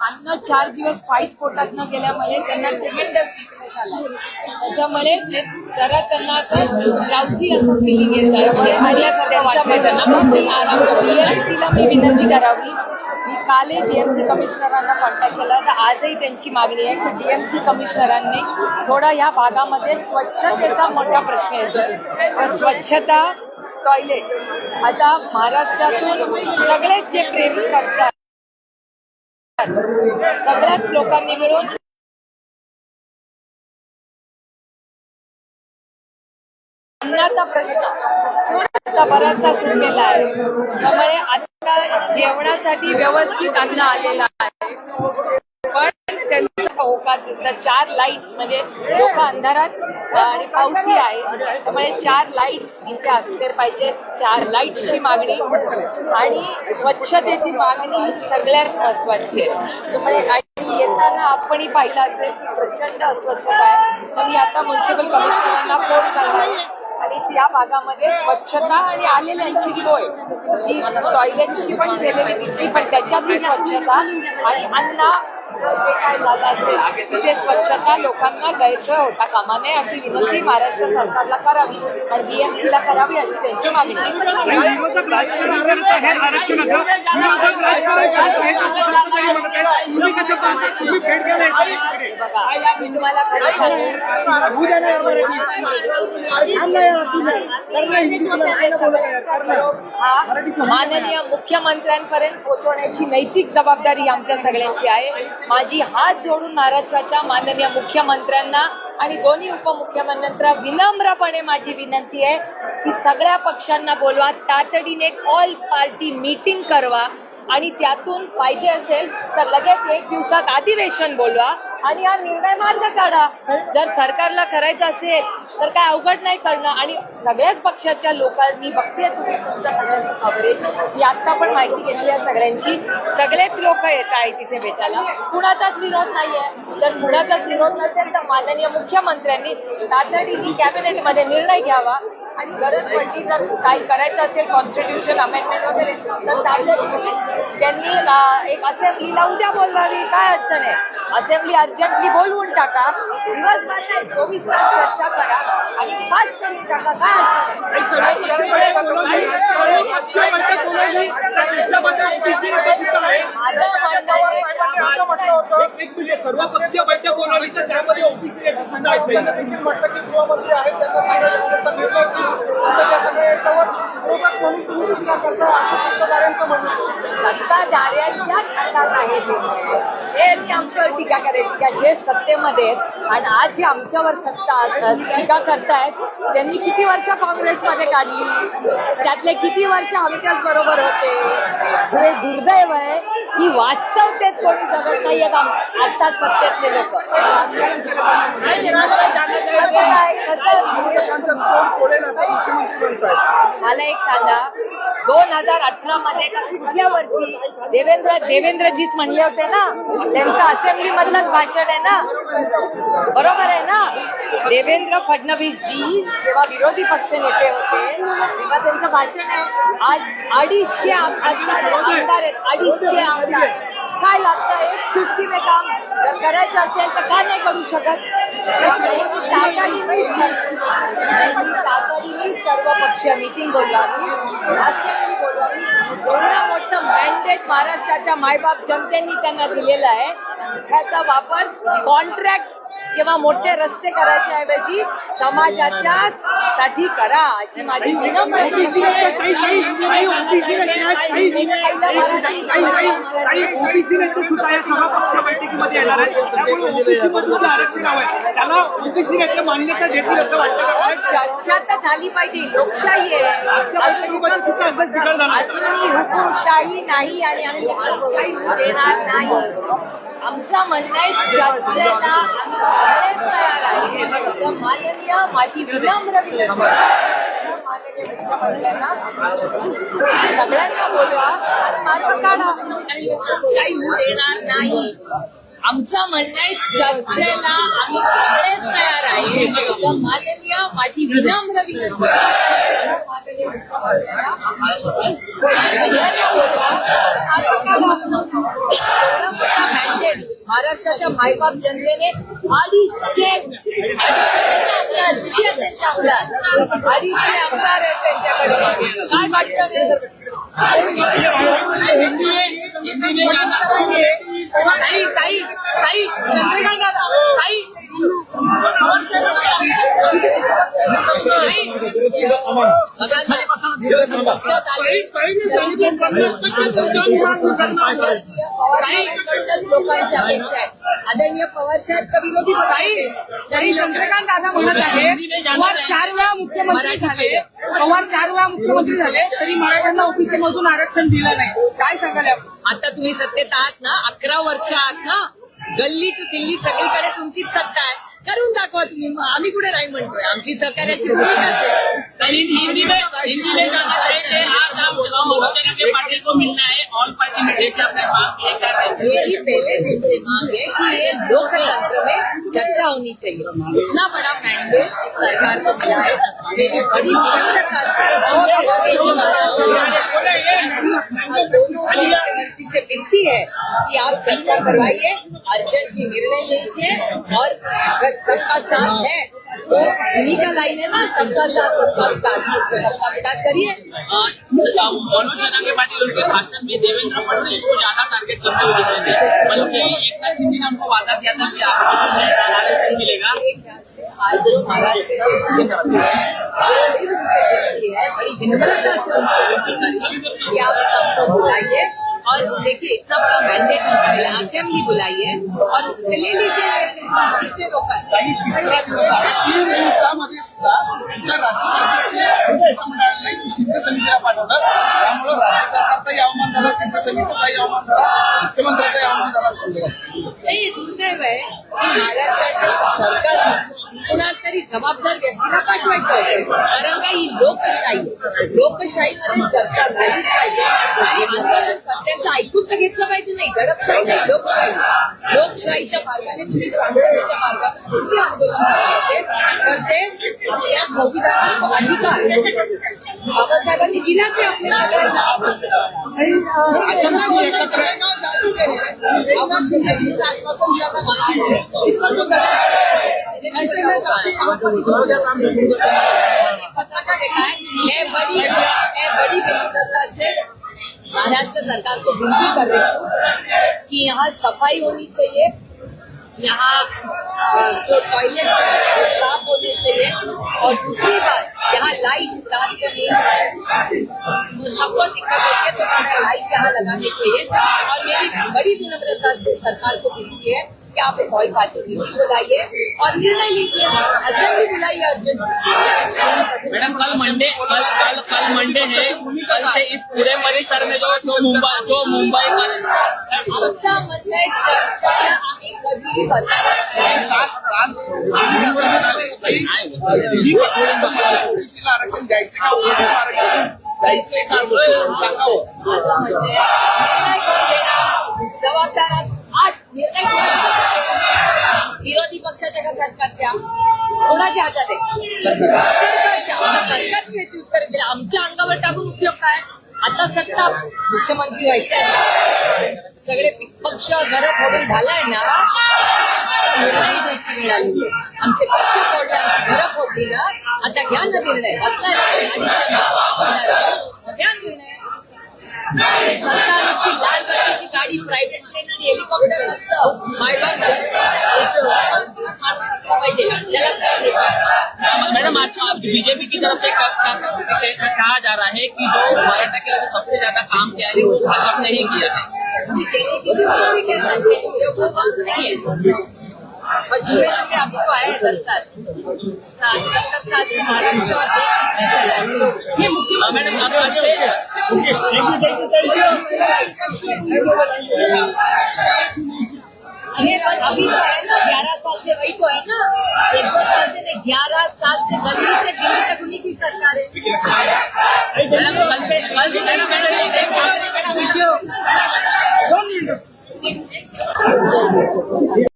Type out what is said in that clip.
अन्न चार दिवस काहीच पोटात न गेल्यामुळे त्यांना ट्रिमेंडस विकनेस आला. त्याच्यामुळे जरा त्यांना असं ड्राउझी असं फिलिंग येत. आहे म्हणजे मी विनंती करावी. मी कालही बीएमसी कमिशनरांना कॉन्टॅक्ट केला तर आजही त्यांची मागणी आहे की बीएमसी कमिशनरांनी थोडा या भागामध्ये स्वच्छतेचा मोठा प्रश्न येतो. स्वच्छता टॉयलेट आता महाराष्ट्रातून सगळेच जे प्रेम करतात सगळ्याच लोकांनी मिळून अन्नाचा प्रश्न बराचसा सुरू केला आहे. त्यामुळे आता जेवणासाठी व्यवस्थित अन्न आलेलं आहे. त्यांचा होकार तिथं चार लाईट्स म्हणजे लोक अंधारात आणि पाऊसही आहे. त्यामुळे चार लाईट्स इथे असले पाहिजे. चार लाईट्सची मागणी. आणि स्वच्छतेची मागणी ही सगळ्यात महत्वाची आहे. त्यामुळे आणि येताना आपणही पाहिलं असेल की प्रचंड अस्वच्छता आहे. तर मी आता म्युन्सिपल कमिशनरांना फोन करणार आहे. आणि त्या भागामध्ये स्वच्छता आणि आलेल्यांची सोय. ही टॉयलेटची पण केलेली दिसली पण त्याच्यातली स्वच्छता आणि अन्न जे काय झालं असेल तिथे स्वच्छता लोकांना गैरसोय होता कामा नये अशी विनंती महाराष्ट्र सरकारला करावी आणि बीएमसीला करावी अशी त्यांची मागणी आहे. बघा मी तुम्हाला खरं माननीय मुख्यमंत्र्यांपर्यंत पोहोचवण्याची नैतिक जबाबदारी आमच्या सगळ्यांची आहे. माझी हात जोडून महाराष्ट्राच्या माननीय मुख्यमंत्र्यांना आणि दोन्ही उपमुख्यमंत्र्यांना विनम्रपणे माझी विनंती आहे की सगळ्या पक्षांना बोलवा तातडीने ऑल पार्टी मीटिंग करवा आणि त्यातून पाहिजे असेल तर लगेच एक दिवसात अधिवेशन बोलवा. आणि हा निर्णय मार्ग काढा. जर सरकारला करायचं असेल तर काय अवघड नाही करणं. आणि सगळ्याच पक्षाच्या लोकांनी बघते तुम्ही तुमच्या सगळ्यांचं कव्हरेज मी आता पण माहिती घेतली आहे सगळ्यांची. सगळेच लोक येत आहेत तिथे भेटायला. कुणाचाच विरोध नाहीये. जर कुणाचाच विरोध नसेल तर माननीय मुख्यमंत्र्यांनी तातडीने कॅबिनेटमध्ये निर्णय घ्यावा. आणि गरज पडली जर काही करायचं असेल कॉन्स्टिट्यूशन अमेंडमेंट वगैरे तर तातडीने त्यांनी एक एक असेंब्लीला उद्या बोलवावी काय अडचण आहे? असेंब्ली अर्जंटली बोलवून टाका. दिवसभर नाही चोवीस तास चर्चा करा. आणि पास करून टाका. काय सर्व पक्षीय बैठक बोलावली तर त्यामध्ये म्हटलं की गृहमंत्री आहेत त्यांना सगळ्या याच्यावर विरोधक म्हणून तुम्ही करता असं म्हणणं आहे. सत्ताधाऱ्यांच्याच हातात आहे हे जी आमच्यावर टीका करायची का जे सत्तेमध्ये आहेत आणि आज जे आमच्यावर सत्ता टीका करतायत त्यांनी किती वर्ष काँग्रेसमध्ये काढली? त्यातले किती वर्ष आमच्याच बरोबर होते? हे दुर्दैव आहे. की वास्तवतेत कोणी जगत आम- आता सत्तेतले लोक. कसं काय? कसं? मला एक सांगा दोन हजार अठरा मध्ये का कुठल्या वर्षी देवेंद्र देवेंद्रजीच म्हणले होते ना? त्यांचं असेंब्ली मधलंच भाषण आहे ना? बरोबर आहे ना? देवेंद्र फडणवीस जी जेव्हा विरोधी पक्ष नेते होते तेव्हा त्यांचं भाषण आहे आज अडीचशे आमदार आमदार आहेत अडीचशे आमदार काय लागतं एक चुटकी में काम करायचं असेल तर का नाही करू शकत? तातडीने तातडीने सर्व पक्ष मीटिंग बोलवावी. असेंब्ली बोलवावी. एवढं मोठं मॅन्डेट महाराष्ट्राच्या मायबाप जनतेने त्यांना दिलेलं आहे. त्याचा वापर कॉन्ट्रॅक्ट किंवा मोठे रस्ते करायच्या ऐवजी समाजाच्या साठी करा अशी माझी मान्यता चर्चा तर झाली पाहिजे लोकशाही आहे. अजूनही हुकुमशाही नाही आणि आम्ही हुकुमशाही देणार नाही. आमचं म्हणणं आहे चर्चेला आम्ही तयार आहे. माननीय माझी विनम्र विनंती माननीय मुख्यमंत्र्यांना सगळ्यांना बोलवा. आणि मार्ग काढा. आणि होऊ देणार नाही. आमचं म्हणणं आहे चर्चेला आम्ही सगळेच तयार आहे. तर माननीय माझी विनम्र विनंती माननीय महाराष्ट्राच्या मायबाप जनतेने अडीचशे अडीचशे आमदार किती आहेत त्यांचे आमदार अडीचशे आमदार आहेत त्यांच्याकडे. काय वाटतं ताई ताई ताई चंद्रकांत दादा ताई लोकांची अपेक्षा आहे आदरणीय पवार साहेब का विरोधी तरी चंद्रकांत दादा म्हणत आहे पवार चार वेळा मुख्यमंत्री झाले पवार चार वेळा मुख्यमंत्री झाले तरी मराठ्यांना ऑफिस मधून आरक्षण दिलं नाही काय सांगाल आता तुम्ही सत्तेत आहात ना अकरा वर्ष आहात ना गल्ली टू दिल्ली सगळीकडे तुमचीच सत्ता आहे. करून दाखवा तुम्ही? आम्ही कुठे नाही म्हणतोय? आमची सहकार्याची भूमिकाच आहे. हिंदी में हिंदी में जाना चाहिए आज आप मनोज पाटिल को मिलना है ऑल पार्टी में भेज मांग ये क्या कहते मेरी पहले दिन से मांग है कि ये लोकतंत्र में चर्चा होनी चाहिए. इतना बड़ा मैंडेट सरकार को मिला है. मेरी बड़ी दोनों मुख्यमंत्री से विनती है कि आप चर्चा करवाइए अर्जेंटली निर्णय लीजिए और सबका साथ है तो उन्हीं का लाइन है ना सबका साथ सबका विकास तो सबका विकास करिए। भाषण में देवेंद्र फडणवीस को ज़्यादा टारगेट करते हुए बल्कि शिंदे ने हमको वादा किया था कि आपको आरक्षण मिलेगा। आज जो महाराष्ट्र हैं, है बड़ी विनम्रता से उनको कि आप सबको बुलाइए। और देखिए इतना बड़ा मैंडेट मिला असेंबली बुलाइए और ले लीजिए इससे रोका तीन दिवसामध्ये सुद्धा तुमच्या राज्य सरकारचे शिष्टमंडळाला शिंदे समितीला पाठवलं त्यामुळे राज्य सरकारचाही अवमान झाला शिंदे समितीचाही अवमान झाला मुख्यमंत्र्याचाही अवमान झाला नाही दुर्दैव आहे की महाराष्ट्राच्या सरकारने कुणाला तरी जबाबदार व्यक्तीला पाठवायचं होतं कारण का ही लोकशाही। लोकशाहीमध्ये चर्चा झालीच पाहिजे आणि आंदोलनकर्त्यांचं ऐकून तर घेतलं पाहिजे नाही. दडपशाही नाही. लोकशाही. लोकशाहीच्या मार्गाने तुम्ही शांततेच्या मार्गाने कोणती आंदोलन करत असेल तर ते या संविधानाचा अधिकार. बाबासाहेबांनी दिलाच आहे आपल्या सगळ्यांना. आश्वासन दिला देखा है बड़ी मैं बड़ी विनम्रता से महाराष्ट्र सरकार को विनती कर रही हूँ कि यहाँ सफ़ाई होनी चाहिए। यहाँ जो टॉयलेट है, वो साफ़ होने चाहिए। और दूसरी बात, यहाँ लाइट रात को नहीं तो सबको दिक्कत होती है तो थोड़ा लाइट यहाँ लगाने चाहिए। और मेरी बड़ी विनम्रता से सरकार को विनती है कि आप एक ऑल पार्टी मीटिंग बुलाइए और निर्णय लीजिए। असेंबली बुलाइए मैडम कल मंडे कल कल कल मंडे है। कल से इस पूरे परिसर में जो जो मुंबई जो मुंबई आमचा आम्ही कधी आरक्षण द्यायचं का? आरक्षण? जबाबदार आज निर्णय विरोधी पक्षाच्या का सरकारच्या कोणाच्या हातात आहे? सरकारच्या. सरकारची याची उत्तर दिली. आमच्या अंगावर टाकून उपयोग काय? आता सत्ता मुख्यमंत्री व्हायचे आहे. सगळे पक्ष घर फोडून झालाय ना आता निर्णय घ्यायची वेळ आली. आमचे पक्ष फोडले आमची घरं फोडली ना आता घ्या ना निर्णय. असला ना निर्णय नुसती लाल बत्तीची गाडी प्रायव्हेट प्लेन आणि हेलिकॉप्टर नसतं मायबाप जनतेच्या एक माणूस असला पाहिजे त्याला काय देतात? मैडम आज बीजेपी की तरफ से कहा जा रहा है कि जो मराठा के लिए सबसे ज्यादा काम किया है वो भाजपा ने ही किया है हैं है और जुड़े जुड़े अभी तो हैं दस साल सत्तर साल से महाराष्ट्र और देश चला अ, मैडम अभी तो है ना ग्यारह साल से वही तो है ना एक दो साल से ग्यारह साल से गली से दिल्ली तक उन्हीं की सरकार है मैडम कल से कल से मैडम मैडम एक- एक बात- मैडम जो